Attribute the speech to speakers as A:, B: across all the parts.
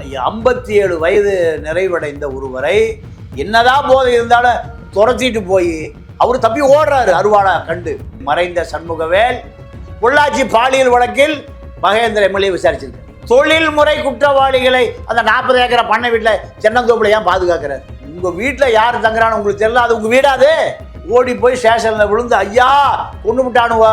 A: ஐம்பத்தி ஏழு வயது நிறைவடைந்த ஒருவரை என்னதான் போதை இருந்தாலும் துரத்திட்டு போய் அவர் தப்பி ஓடுறாரு. அருவாளா கண்டு மறைந்த சண்முகவேல் பொள்ளாச்சி பாலியல் வழக்கில் மகேந்திர எம்எல்ஏ விசாரிச்சிருக்கு தொழில்முறை குற்றவாளிகளை அந்த நாற்பது ஏக்கரை பண்ணை வீட்டில் சென்னந்தோப்புல ஏன் பாதுகாக்கிறார்? உங்க வீட்டில் யார் தங்குறான்னு உங்களுக்கு தெரியல அது உங்க வீடாது. ஓடி போய் ஸ்டேஷனில் விழுந்து ஐயா கொண்டு விட்டானுவ?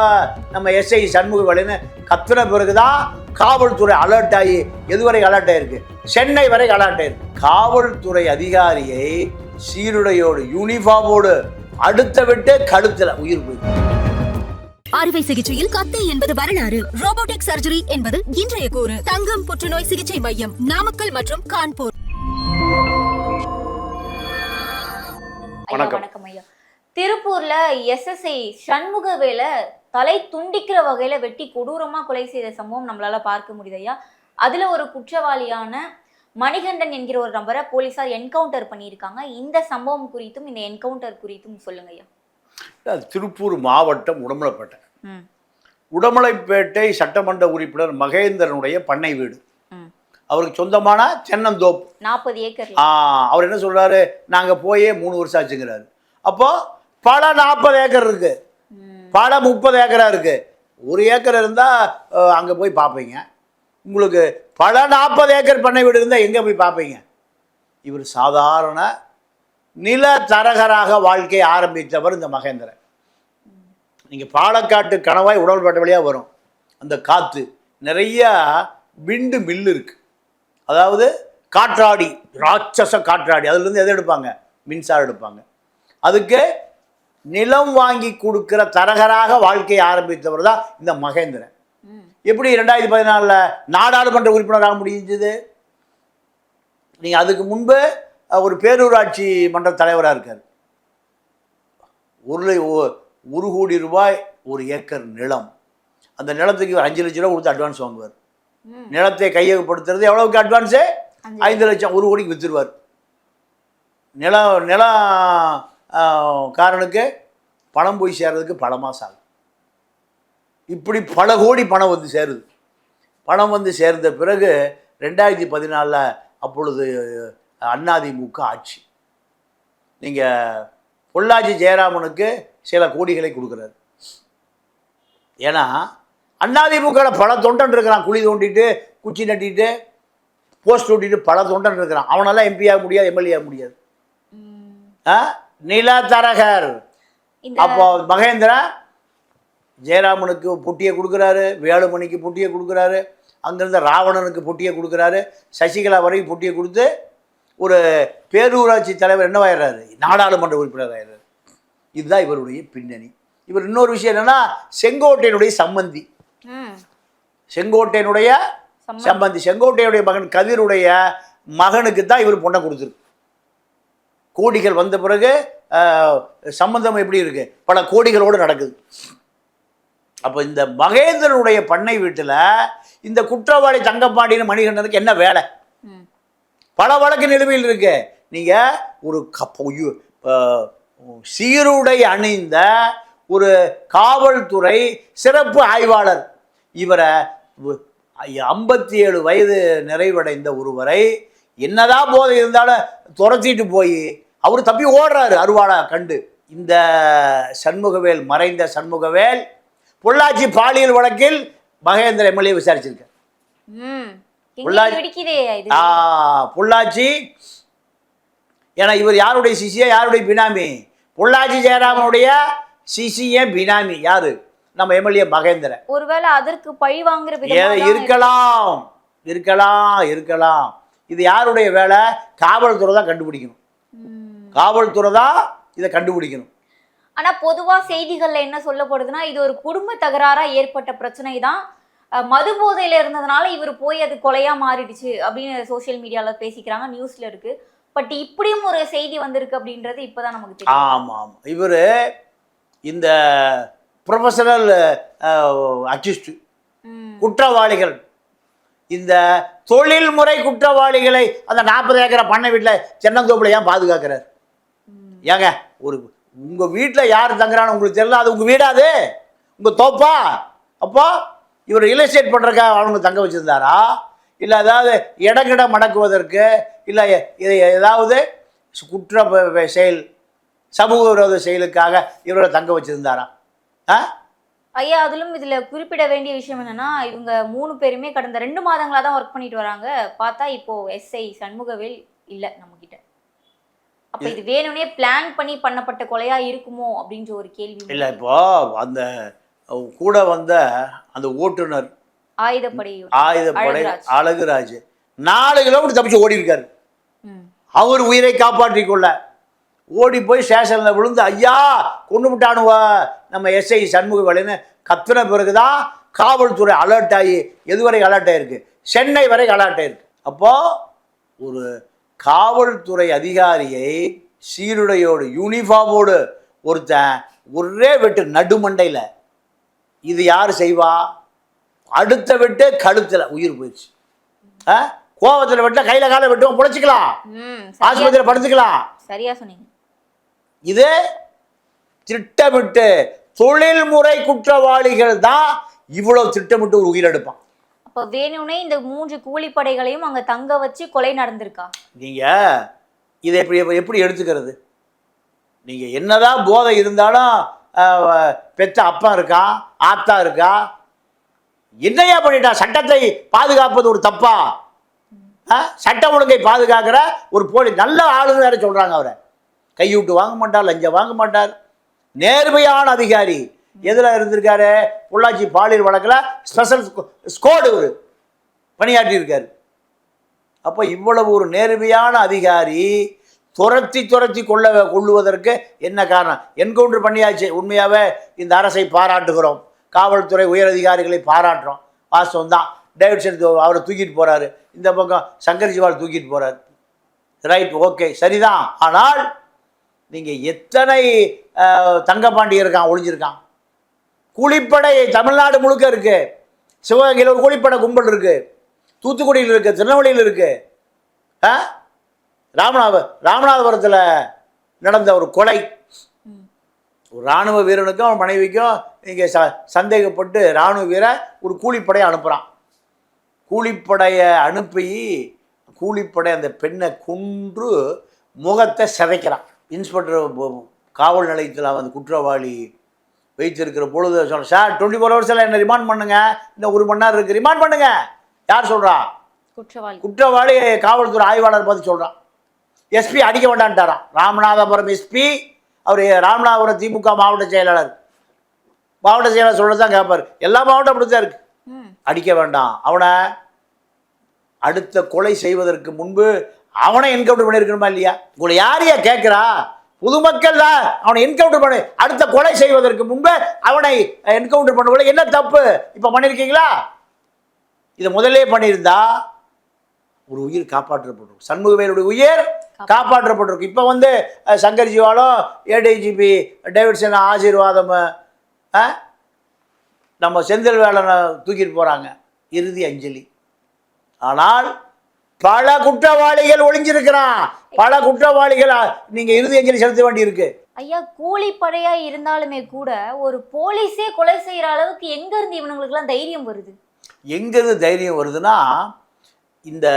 A: நம்ம எஸ்ஐ சண்முகவேலுன்னு கத்துன பிறகுதான் காவல்துறை அலர்ட் ஆகி எதுவரை அலர்ட் ஆயிருக்கு? சென்னை வரை அலர்ட் ஆயிருக்கு. காவல்துறை அதிகாரியை சீருடையோடு யூனிஃபார்மோடு அடுத்த விட்டு கழுத்துல உயிர் போயிருக்கு.
B: அறுவை சிகிச்சையில் கத்தை என்பது வரலாறு. ரோபோட்டிக் சர்ஜரி என்பது இன்றைய கூறு. தங்கம் புற்றுநோய் சிகிச்சை மையம் நாமக்கல் மற்றும் கான்பூர்.
A: வணக்கம்.
C: வணக்கம் ஐயா. திருப்பூர்ல எஸ்எஸ்ஐ சண்முகவேல தலை துண்டிக்கிற வகையில வெட்டி கொடூரமா கொலை செய்த சம்பவம் நம்மளால பார்க்க முடியுது ஐயா. அதுல ஒரு குற்றவாளியான மணிகண்டன் என்கிற ஒரு நபரை போலீசார் என்கவுண்டர் பண்ணியிருக்காங்க. இந்த சம்பவம் குறித்தும் இந்த என்கவுண்டர் குறித்தும் சொல்லுங்க ஐயா.
A: திருப்பூர் மாவட்டம் உடமலைப்பேட்டை. உடமலைப்பேட்டை சட்டமன்ற உறுப்பினர் மகேந்திரனுடைய பண்ணை வீடு. அவருக்கு சொந்தமான தென்னந்தோப்பு.
C: நாற்பது ஏக்கர்.
A: அவர் என்ன சொல்றாரு? நாங்க போயே மூணு வருஷம் ஆச்சுங்கிறாரு. அப்போ பல நாற்பது ஏக்கர் இருக்கு. பல முப்பது ஏக்கரா இருக்கு. ஒரு ஏக்கர் இருந்தா அங்கே அங்க போய் பார்ப்பீங்க உங்களுக்கு பல நாற்பது ஏக்கர் பண்ணை வீடு இருந்தா எங்க போய் பார்ப்பீங்க இவர் சாதாரண நில தரகராக வாழ்க்கையை ஆரம்பித்தவர் இந்த மகேந்திரன். நீங்க பாலக்காட்டு கணவாய் உடல்பட்ட வழியா வரும். அந்த காத்து நிறைய விண்டு மில்லு இருக்கு. அதாவது காற்றாடி ராட்சச காற்றாடி. அதுலேருந்து எதை எடுப்பாங்க? மின்சாரம் எடுப்பாங்க. அதுக்கு நிலம் வாங்கி கொடுக்கிற தரகராக வாழ்க்கையை ஆரம்பித்தவர் தான் இந்த மகேந்திரன். எப்படி ரெண்டாயிரத்தி பதினாலில் நாடாளுமன்ற உறுப்பினராக முடிஞ்சது? நீங்கள் அதுக்கு முன்பு ஒரு பேரூராட்சி மன்ற தலைவராக இருக்கார். ஒரு ஒரு கோடி ரூபாய் ஒரு ஏக்கர் நிலம். அந்த நிலத்துக்கு இவர் அஞ்சு லட்ச ரூபா கொடுத்து அட்வான்ஸ் வாங்குவார். நிலத்தை கையகப்படுத்துறது எவ்வளவுக்கு அட்வான்ஸு ஐந்து லட்சம் ஒரு கோடிக்கு வித்துருவார். நிலம் நிலம் காரனுக்கு பணம் போய் சேர்றதுக்கு பல மாதம் ஆகும் இப்படி பல கோடி பணம் வந்து சேருது. பணம் வந்து சேர்ந்த பிறகு ரெண்டாயிரத்தி பதினாலில் அப்பொழுது அண்ணாதிமுக ஆட்சி. நீங்கள் பொள்ளாச்சி ஜெயராமனுக்கு சில கோடிகளை கொடுக்குறாரு. ஏன்னா அண்ணாதிமுக பல தொண்டன் இருக்கிறான். குழி தோண்டிட்டு குச்சி நட்டிட்டு போஸ்ட் ஓட்டிட்டு பல தொண்டன் இருக்கிறான். அவனெல்லாம் எம்பி ஆக முடியாது எம்எல்ஏ ஆக முடியாது. ஆ? நிலத்தரகர்
C: இந்த
A: அப்போ மகேந்திரா ஜெயராமனுக்கு பொட்டியை கொடுக்குறாரு வேலுமணிக்கு பொட்டியை கொடுக்குறாரு அங்கேருந்து ராவணனுக்கு பொட்டியை கொடுக்குறாரு சசிகலா வரைக்கும் பொட்டியை கொடுத்து ஒரு பேரூராட்சி தலைவர் என்னவாயிடுறாரு நாடாளுமன்ற உறுப்பினர் ஆயிடுறாரு. இதுதான் இவருடைய பின்னணி. இவர் இன்னொரு விஷயம் என்னன்னா செங்கோட்டையனுடைய சம்பந்தி. செங்கோட்டையனுடைய சம்பந்தி. செங்கோட்டையனுடைய மகன் கதிருடைய மகனுக்கு தான் இவர் பொண்ணை கொடுத்துருக்கு. கோடிகள் வந்த பிறகு சம்பந்தம் எப்படி இருக்கு? பல கோடிகளோடு நடக்குது. அப்போ இந்த மகேந்திரனுடைய பண்ணை வீட்டில் இந்த குற்றவாளி தங்கப்பாண்டின்னு மணிகண்டனுக்கு என்ன வேலை? பல வழக்கு நிலுவையில் இருக்கு. நீங்க ஒரு சீருடை அணிந்த ஒரு காவல்துறை சிறப்பு ஆய்வாளர். இவரை ஐம்பத்தி ஏழு வயது நிறைவடைந்த ஒருவரை என்னதான் போதை இருந்தாலும் துரத்திட்டு போய் அவர் தப்பி ஓடுறாரு அருவாளா கண்டு. இந்த சண்முகவேல் மறைந்த சண்முகவேல் பொள்ளாச்சி பாலியல் வழக்கில் மகேந்திர எம்எல்ஏ விசாரிச்சிருக்கார். பொள்ளாச்சி ஏன்னா இவர் யாருடைய சிசியா யாருடைய பினாமி? பொள்ளாச்சி ஜெயராமனுடைய சிசிய பினாமி. யாரு? நம்ம எம்எல்ஏ மகேந்திரன்.
C: ஒருவேளை அதற்கு பழி வாங்குற
A: இருக்கலாம். இருக்கலாம் இருக்கலாம். இது யாருடைய வேலை? காவல்துறை தான் கண்டுபிடிக்கணும். காவல்துறை தான் இதை கண்டுபிடிக்கணும்.
C: ஆனா பொதுவா செய்திகள்ல என்ன சொல்லப்படுதுன்னா இது ஒரு குடும்ப தகராறா ஏற்பட்ட பிரச்சனை தான் மது போதையில இருந்ததுனால இவர் போய் அது கொலையா மாறிடுச்சு அப்படின்னு சோஷியல் மீடியால பேசிக்கிறாங்க நியூஸ்ல இருக்கு. பட் இப்படியும் ஒரு செய்தி வந்திருக்கு அப்படின்றது இப்பதான் நமக்கு தெரியும்.
A: ஆமாம் ஆமாம் இவர் இந்த ப்ரொஃபஷனல் அக்யூஸ்டு. குற்றவாளிகள். இந்த தொழில்முறை குற்றவாளிகளை அந்த நாற்பது ஏக்கரை பண்ணை வீட்டில் சென்னந்தோப்புல ஏன் பாதுகாக்கிறார். ஏங்க ஒரு உங்கள் வீட்டில் யார் தங்குறான்னு உங்களுக்கு தெரியல அது உங்கள் வீடாது உங்கள் தோப்பா? அப்போ இவர் ரியல் எஸ்டேட் பண்ணுறக்கா அவங்க தங்க வச்சுருந்தாரா? இல்லை ஏதாவது இடங்கிட மடக்குவதற்கு இல்லை இதை ஏதாவது குற்ற செயல் சமூக விரோத செயலுக்காக இவரை தங்க வச்சுருந்தாரா? ஆ?
C: ஐயா அதிலும் இதுல குறிப்பிட வேண்டிய விஷயம் என்னன்னா இவங்க மூணு பேருமே கடந்த ரெண்டு மாதங்களா தான் ஒர்க் பண்ணிட்டு வராங்க. பார்த்தா இப்போ எஸ்ஐ சண்முகவேல் இல்லை நம்ம கிட்ட அப்ப இது வேணும்னே பிளான் பண்ணி பண்ணப்பட்ட கொலையா இருக்குமோ அப்படின்ற ஒரு கேள்வி
A: இல்லை இப்போ அந்த கூட வந்த அந்த ஓட்டுநர்
C: ஆயுதப்படை
A: ஆயுதப்படை
C: அழகுராஜ்.
A: நாலு கிலோமீட்டர் தப்பிச்சு ஓடி இருக்காரு. அவர் உயிரை காப்பாற்றிக் கொள்ள ஓடி போய் ஸ்டேஷனில் விழுந்து ஐயா கொண்டு விட்டானுவ நம்ம எஸ்ஐ சண்முகவேலுன்னு கத்துன பிறகுதான் காவல்துறை அலர்ட் ஆகி எதுவரை அலர்ட் ஆயிருக்கு சென்னை வரை அலர்ட் ஆயிருக்கு அப்போ ஒரு காவல்துறை அதிகாரியை சீருடையோடு யூனிஃபார்மோடு ஒருத்தன் ஒரே வெட்டு நடுமண்டையில் இது யார் செய்வா? அடுத்த வெட்டு கழுத்தில் உயிர் போயிடுச்சு. ஆ? கோவத்தில் வெட்ட கையில் காலை வெட்டுவோம் பொழைச்சிக்கலாம் ஆஸ்பத்திரியில் படுத்துக்கலாம்.
C: சரியா சொன்னீங்க.
A: இது திட்டமிட்டு தொழில்முறை குற்றவாளிகள் தான் இவ்வளவு திட்டமிட்டு ஒரு உயிரெடுப்பான்
C: அப்ப வேணும்னே இந்த மூன்று கூலிப்படைகளையும் அங்க தங்க வச்சு கொலை நடந்திருக்கா?
A: நீங்க இதை எப்படி எப்படி எடுத்துக்கிறது? நீங்க என்னதான் போதை இருந்தாலும் பெத்த அப்பா இருக்கா ஆத்தா இருக்கா? என்னையா பண்ணிட்டா? சட்டத்தை பாதுகாப்பது ஒரு தப்பா? ஆ? சட்ட ஒழுங்கை பாதுகாக்கிற ஒரு போலி நல்ல ஆளுங்க வேற சொல்றாங்க அவரை. கையூட்டு வாங்க மாட்டார் லஞ்சம் வாங்க மாட்டார். நேர்மையான அதிகாரி. எதில் இருந்திருக்காரு? பொள்ளாச்சி பாலியல் வழக்கில் ஸ்பெஷல் ஸ்கோடு ஒரு பணியாற்றியிருக்காரு. அப்போ இவ்வளவு ஒரு நேர்மையான அதிகாரி துரத்தி துரத்தி கொள்ள கொள்ளுவதற்கு என்ன காரணம்? என்கவுண்டர் பண்ணியாச்சு. உண்மையாகவே இந்த அரசை பாராட்டுகிறோம். காவல்துறை உயரதிகாரிகளை பாராட்டுறோம். வாஸ்தவம் தான் டேவிட்சன் அவரை தூக்கிட்டு போகிறாரு இந்த பக்கம் சங்கர் ஜிவால் தூக்கிட்டு போகிறார் ரைட் ஓகே சரிதான். ஆனால் நீங்கள் எத்தனை தங்கப்பாண்டி இருக்கான் ஒளிஞ்சிருக்கான்? கூலிப்படை தமிழ்நாடு முழுக்க இருக்கு. சிவகங்கையில் ஒரு கூலிப்படை கும்பல் இருக்கு. தூத்துக்குடியில் இருக்கு திருநெல்வேலியில் இருக்கு. ஆ? ராமநாத ராமநாதபுரத்தில் நடந்த ஒரு கொலை. ஒரு இராணுவ வீரனுக்கும் அவன் மனைவிக்கும் இங்கே ச சந்தேகப்பட்டு இராணுவ வீரன் ஒரு கூலிப்படையை அனுப்புகிறான் கூலிப்படையை அனுப்பி கூலிப்படை அந்த பெண்ணை கொன்று முகத்தை சிதைக்கிறான். இன்ஸ்பெக்டர் காவல் நிலையத்தில் அந்த குற்றவாளி வைத்திருக்கிற பொழுது சொல்ல சார் டுவெண்ட்டி ஃபோர் ஹவர்ஸில் என்ன ரிமாண்ட் பண்ணுங்க. இன்னும் ஒரு மணி நேரம் இருக்குது ரிமாண்ட் பண்ணுங்க. யார் சொல்கிறா
C: குற்றவாளி.
A: குற்றவாளி காவல்துறை ஆய்வாளர் பார்த்து சொல்கிறான் எஸ்பி அடிக்க வேண்டான்ட்டாராம். ராமநாதபுரம் எஸ்பி அவர் ராமநாதபுரம் திமுக மாவட்ட செயலாளர். மாவட்ட செயலாளர் சொல்கிறது தான் கேட்பார் எல்லா மாவட்டம் அப்படி தான் இருக்கு.
C: ம்.
A: அடிக்க வேண்டாம். அவனை அடுத்த கொலை செய்வதற்கு முன்பு அவனை என்கவுண்டர் பண்ணியிருக்கணுமா இல்லையா? உங்களை யாரையா கேட்குறா? பொதுமக்கள் தான். அவனை என்கவுண்டர் பண்ணு. அடுத்த கொலை செய்வதற்கு முன்பு அவனை என்கவுண்டர் பண்ணுவதில் என்ன தப்பு? இப்போ பண்ணியிருக்கீங்களா இதை முதல்லே பண்ணியிருந்தா ஒரு உயிர் காப்பாற்றப்பட்டிருக்கும். சண்முகவேலுடைய உயிர் காப்பாற்றப்பட்டிருக்கும். இப்போ வந்து சங்கர் ஜிவாலும் ஏடிஜிபி டேவிட்சன் ஆசீர்வாதம் நம்ம செந்தில் வேலனை தூக்கிட்டு போகிறாங்க இறுதி அஞ்சலி. ஆனால் பல குற்றவாளிகள் ஒளிஞ்சிருக்கிறான். பல குற்றவாளிகள் நீங்க இறுதி அஞ்சலி செலுத்த வேண்டியிருக்கு.
C: ஐயா கூலிப்படையா இருந்தாலுமே கூட ஒரு போலீஸே கொலை செய்யற அளவுக்கு எங்க இருந்து இவனுங்களுக்கு எல்லாம் தைரியம் வருது?
A: எங்கிருந்து தைரியம் வருதுன்னா இந்த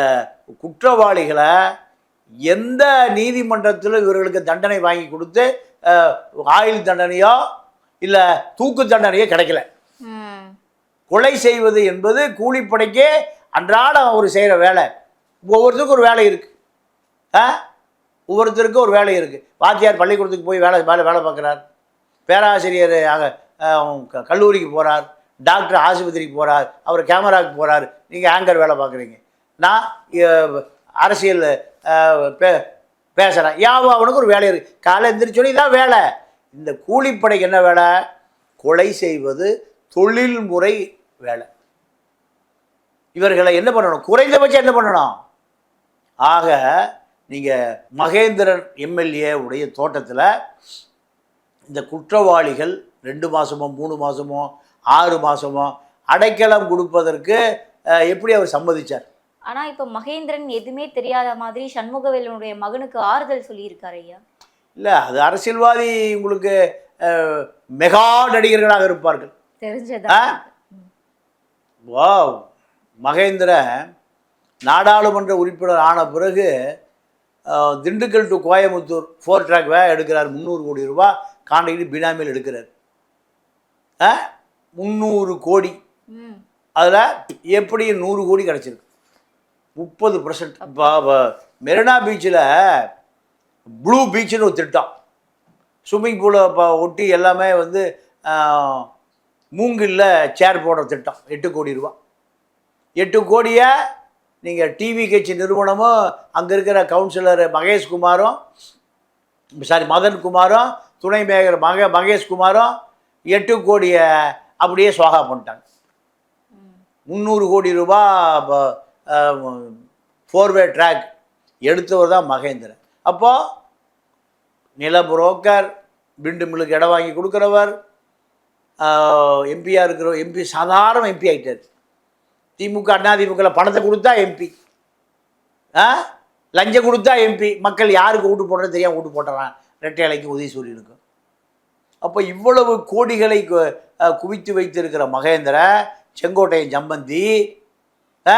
A: குற்றவாளிகளை எந்த நீதிமன்றத்திலும் இவர்களுக்கு தண்டனை வாங்கி கொடுத்து ஆயுள் தண்டனையோ இல்லை தூக்கு தண்டனையோ கிடைக்கல. கொலை செய்வது என்பது கூலிப்படைக்கே அன்றாடம் அவர் செய்கிற வேலை. ஒவ்வொருத்தருக்கும் ஒரு வேலை இருக்குது ஆ? ஒவ்வொருத்தருக்கும் ஒரு வேலை இருக்குது வாத்தியார் பள்ளிக்கூடத்துக்கு போய் வேலை வேலை வேலை பார்க்குறார். பேராசிரியர் ஆக கல்லூரிக்கு போகிறார் டாக்டர் ஆஸ்பத்திரிக்கு போகிறார் அவர் கேமராவுக்கு போகிறார் நீங்கள் ஆங்கர் வேலை பார்க்குறீங்க. நான் அரசியல் பே பேசுகிறேன் யாவும் அவனுக்கு ஒரு வேலை இருக்குது காலை எந்திரிச்சோன்னே இதான் வேலை. இந்த கூலிப்படைக்கு என்ன வேலை? கொலை செய்வது தொழில்முறை வேலை. இவர்களை என்ன பண்ணணும்? குறைந்தபட்சம் என்ன பண்ணணும்? ஆக நீங்கள் மகேந்திரன் எம்எல்ஏ உடைய தோட்டத்தில் இந்த குற்றவாளிகள் ரெண்டு மாதமோ மூணு மாதமோ ஆறு மாதமோ அடைக்கலம் கொடுப்பதற்கு எப்படி அவர் சம்மதிச்சார்?
C: ஆனா இப்ப மகேந்திரன் எதுவுமே தெரியாத மாதிரி சண்முகவேலனுடைய மகனுக்கு ஆறுதல் சொல்லியிருக்காரு ஐயா.
A: இல்லை அது அரசியல்வாதி உங்களுக்கு மெகா நடிகர்களாக இருப்பார்கள்.
C: தெரிஞ்சதா?
A: வாவ்! மகேந்திரன் நாடாளுமன்ற உறுப்பினர் ஆன பிறகு Dindigul to Coimbatore four track way எடுக்கிறார் முந்நூறு கோடி ரூபாய் காண்டைக்கு பினாமியில் எடுக்கிறார். முந்நூறு கோடி. அதில் எப்படி நூறு கோடி கிடச்சிருக்கு? முப்பது பர்சன்ட் இப்போ மெரினா பீச்சில் ப்ளூ பீச்சுன்னு ஒரு திட்டம். ஸ்விம்மிங் பூலை இப்போ ஒட்டி எல்லாமே வந்து ஆஹ், மூங்கில்ல சேர் போடுற திட்டம். எட்டு கோடி ரூபா. எட்டு கோடியை நீங்கள் டிவி கட்சி நிறுவனமும் அங்கே இருக்கிற கவுன்சிலர் மகேஷ்குமாரும் சாரி மதன் குமாரும் துணை மேயர் மக மகேஷ்குமாரும் எட்டு கோடியை அப்படியே சுவாகா பண்ணிட்டாங்க. முந்நூறு கோடி ரூபா ஃபோர்வே ட்ராக் எடுத்தவர் தான் மகேந்திரன். அப்போது நில புரோக்கர் பிண்டு மில்லுக்கு இடம் வாங்கி கொடுக்குறவர் எம்பியாக இருக்கிற எம்பி சாதாரண எம்பி ஆகிட்டார் திமுக அதிமுகவில் பணத்தை கொடுத்தா எம்பி ஆ? லஞ்சம் கொடுத்தா எம்பி மக்கள் யாருக்கு ஓட்டு போடுறது தெரியாமல் ஓட்டு போட்டுறான். ரெட்டை இலைக்கு உதவி சொல்லியிருக்கும் அப்போ இவ்வளவு கோடிகளை கு- குவித்து வைத்திருக்கிற மகேந்திர செங்கோட்டையன் சம்பந்தி ஆ,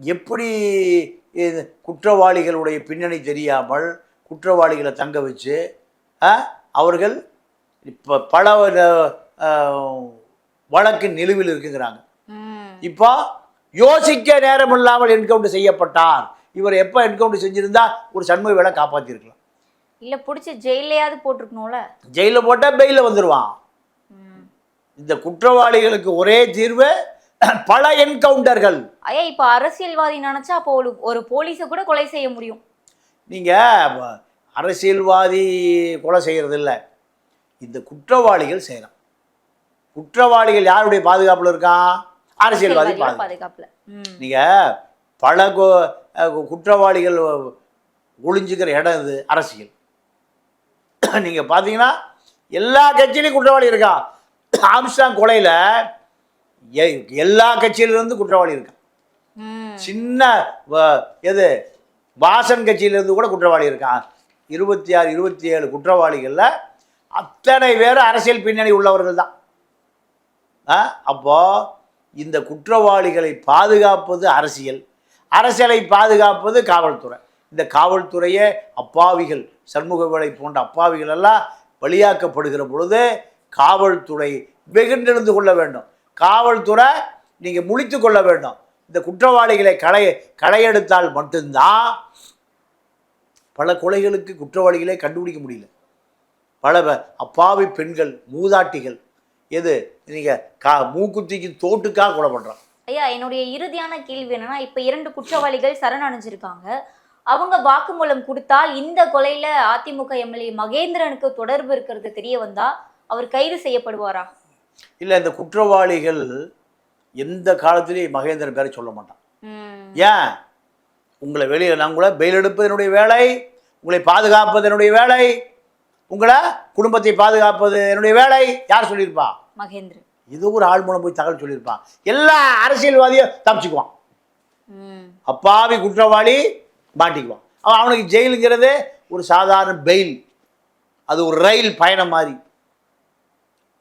A: எப்படி இது குற்றவாளிகளுடைய பின்னணி தெரியாமல் குற்றவாளிகளை தங்க வச்சு அவர்கள் இப்போ பல வழக்கு நிலுவில் இருக்குங்கிறாங்க. இப்போ யோசிக்க நேரம் இல்லாமல் என்கவுண்டர் செய்யப்பட்டார். இவர் எப்போ என்கவுண்டர் செஞ்சிருந்தா ஒரு சண்முக வேலை காப்பாற்றிருக்கலாம்
C: இல்ல புடிச்சு ஜெயிலையாவது போட்டிருக்கணும்ல?
A: ஜெயிலில் போட்டால் பெயிலில் வந்துடுவான் இந்த குற்றவாளிகளுக்கு ஒரே தீர்வு பல என்கவுண்டர்கள்
C: ஐயா இப்ப அரசியல்வாதி நினைச்சா அப்போ ஒரு ஒரு போலீஸை கூட கொலை செய்ய முடியும்.
A: நீங்கள் அரசியல்வாதி கொலை செய்கிறது இல்லை இந்த குற்றவாளிகள் செய்கிறான் குற்றவாளிகள் யாருடைய பாதுகாப்பில் இருக்கான்? அரசியல்வாதி
C: பாதுகாப்புல. ம்.
A: நீங்கள் பல குற்றவாளிகள் ஒளிஞ்சுக்கிற இடம் இது அரசியல். நீங்கள் பார்த்தீங்கன்னா எல்லா கட்சியிலையும் குற்றவாளி இருக்கா? ஆம்ஸ்டாங் கொலையில் எல்லா கட்சியிலிருந்து குற்றவாளி இருக்கான்
C: ம்.
A: சின்ன எது வாசன் கட்சியிலிருந்து கூட குற்றவாளி இருக்கான் இருபத்தி ஆறு இருபத்தி ஏழு குற்றவாளிகளில் அத்தனை பேர் அரசியல் பின்னணி உள்ளவர்கள் தான். அப்போ இந்த குற்றவாளிகளை பாதுகாப்பது அரசியல். அரசியலை பாதுகாப்பது காவல்துறை. இந்த காவல்துறையே அப்பாவிகள் சண்முகவேலை போன்ற அப்பாவிகள் எல்லாம் வழியாக்கப்படுகிற பொழுது காவல்துறை வெகுண்டெழுந்து கொள்ள வேண்டும். காவல்துறை நீங்கள் முழித்து கொள்ள வேண்டும். இந்த குற்றவாளிகளை களை களையெடுத்தால் மட்டும்தான் பல கொலைகளுக்கு குற்றவாளிகளே கண்டுபிடிக்க முடியல. பல அப்பாவி பெண்கள் மூதாட்டிகள் எது? நீங்கள் கா மூக்குத்திக்கு தோட்டுக்காக கொலை பண்ணுறான்
C: ஐயா என்னுடைய இறுதியான கேள்வி என்னன்னா இப்ப இரண்டு குற்றவாளிகள் சரணடைஞ்சிருக்காங்க அவங்க வாக்குமூலம் கொடுத்தால் இந்த கொலையில அதிமுக எம்எல்ஏ மகேந்திரனுக்கு தொடர்பு இருக்கிறது தெரிய வந்தா அவர் கைது செய்யப்படுவாரா?
A: இல்லை இந்த குற்றவாளிகள் எந்த காலத்திலையும் மகேந்திரன் பேரை சொல்ல மாட்டான். ஏன்? உங்களை வெளியே நான் உங்களை பெயில் எடுப்பது என்னுடைய வேலை உங்களை பாதுகாப்பது என்னுடைய வேலை உங்களை குடும்பத்தை பாதுகாப்பது என்னுடைய வேலை. யார் சொல்லியிருப்பா?
C: மகேந்திரன்.
A: இது ஒரு ஆள் மூலம் போய் தகவல் சொல்லியிருப்பான். எல்லா அரசியல்வாதியும் தப்பிச்சுக்குவான். அப்பாவி குற்றவாளி மாட்டிக்குவான். அவன் அவனுக்கு ஜெயிலுங்கிறது ஒரு சாதாரண பெயில். அது ஒரு ரயில் பயணம் மாதிரி.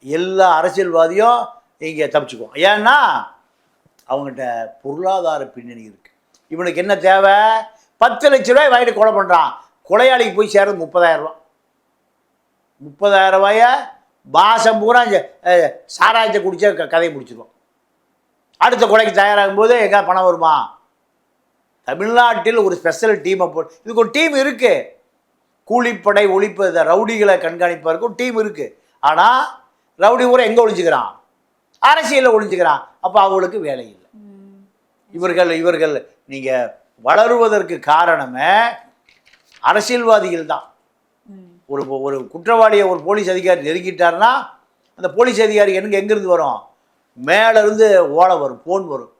A: எல்லா அரசியல்வாதியும் இங்கே தப்பிச்சுக்குவான். ஏன்னா அவங்ககிட்ட பொருளாதார பின்னணி இருக்கு. இவனுக்கு என்ன தேவை? பத்து லட்ச ரூபாய் வாங்கிட்டு கொலை பண்ணுறான் கொலையாளிக்கு போய் சேர்றது முப்பதாயிரம் ரூபா முப்பதாயிரம் ரூபாய மாதம் பூரா சாராயத்தை குடிச்சா க- கதையை முடிச்சிருவோம். அடுத்த கொலைக்கு தயாராகும் போது எங்கே பணம் வருமா? தமிழ்நாட்டில் ஒரு ஸ்பெஷல் டீமை போ இதுக்கு ஒரு டீம் இருக்கு. கூலிப்படை ஒழிப்பு இந்த ரவுடிகளை கண்காணிப்பதற்கு ஒரு டீம் இருக்கு. ஆனால் ரவுடி ஊரை எங்கே ஒழிஞ்சுக்கிறான் அரசியலில் ஒழிஞ்சுக்கிறான் அப்போ அவங்களுக்கு வேலை இல்லை. இவர்கள் இவர்கள் நீங்கள் வளருவதற்கு காரணமே அரசியல்வாதிகள் தான். ஒரு ஒரு குற்றவாளியை ஒரு போலீஸ் அதிகாரி நெருங்கிட்டாருன்னா அந்த போலீஸ் அதிகாரி எனக்கு எங்கேருந்து வரும்? மேலே இருந்து ஓலை வரும் ஃபோன் வரும்.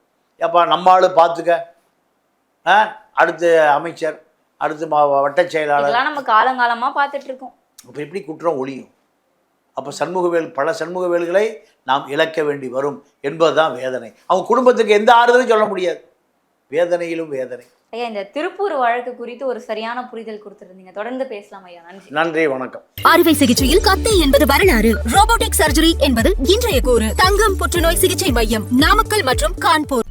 A: ஏப்பா நம்ம ஆளு பார்த்துக்க. ஆ அடுத்து அமைச்சர் அடுத்து மா வட்டச் செயலாளர்.
C: இதெல்லாம் நம்ம காலங்காலமா பார்த்துட்டு இருக்கோம்
A: அப்போ எப்படி குற்றம் ஒழியும்? அப்போ சண்முகவேல் பல சண்முகவேல்களை நாம் இழக்க வேண்டி வரும் என்பதுதான் வேதனை. அவங்க குடும்பத்துக்கு எந்த ஆறுதலும் சொல்ல முடியாது. வேதனையிலும் வேதனை.
C: ஐயா இந்த திருப்பூர் வழக்கு குறித்து ஒரு சரியான புரிதல் கொடுத்துருந்தீங்க. தொடர்ந்து பேசலாம் ஐயா. நன்றி.
A: நன்றி வணக்கம்.
B: அறுவை சிகிச்சையில் கத்தை என்பது வரலாறு. ரோபோட்டிக் சர்ஜரி என்பது இன்றைய கூறு. தங்கம் புற்றுநோய் சிகிச்சை மையம் நாமக்கல் மற்றும் கான்பூர்.